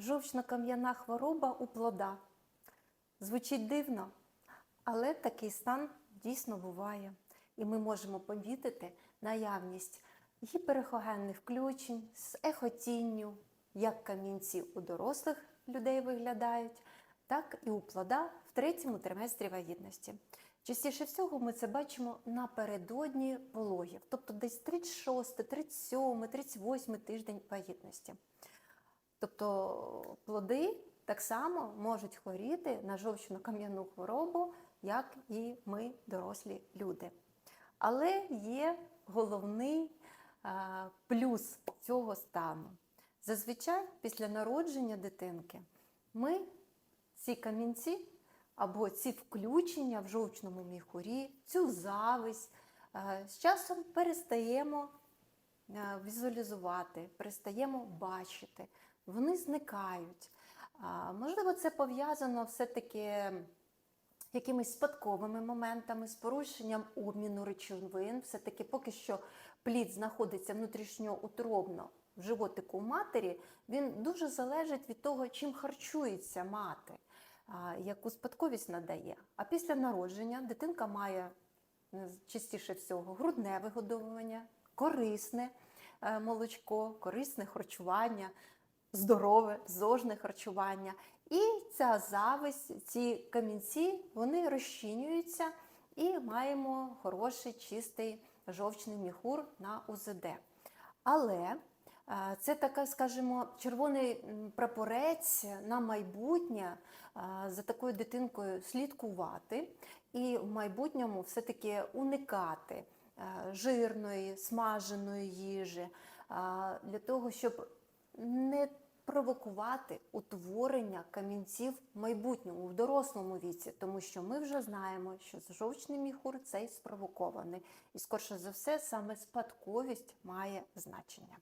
Жовчно-кам'яна хвороба у плода. Звучить дивно, але такий стан дійсно буває. І ми можемо помітити наявність гіперехогенних включень з ехотінню, як камінці у дорослих людей виглядають, так і у плода в третьому триместрі вагітності. Частіше всього ми це бачимо напередодні пологів, тобто десь 36, 37, 38 тиждень вагітності. Тобто плоди так само можуть хворіти на жовчно-кам'яну хворобу, як і ми, дорослі люди. Але є головний а, плюс цього стану. Зазвичай після народження дитинки ми ці камінці або ці включення в жовчному міхурі, цю зависть е, з часом перестаємо візуалізувати, перестаємо бачити, вони зникають. Можливо, це пов'язано все-таки якимись спадковими моментами, з порушенням обміну речовин. Все-таки поки що плід знаходиться внутрішньоутробно в животику матері, він дуже залежить від того, чим харчується мати, яку спадковість надає. А після народження дитинка має е, частіше всього грудне вигодовування, корисне е, молочко, корисне харчування, здорове, зожне харчування. І ця зависть, ці камінці, вони розчинюються і маємо хороший чистий жовчний міхур на УЗД. Але е, це така, скажімо, червоний прапорець на майбутнє е, за такою дитинкою слідкувати і в майбутньому все-таки уникати жирної, смаженої їжі, е, для того, щоб не провокувати утворення камінців в майбутньому, в дорослому віці, тому що ми вже знаємо, що жовчний міхур цей спровокований. І скорше за все, саме спадковість має значення.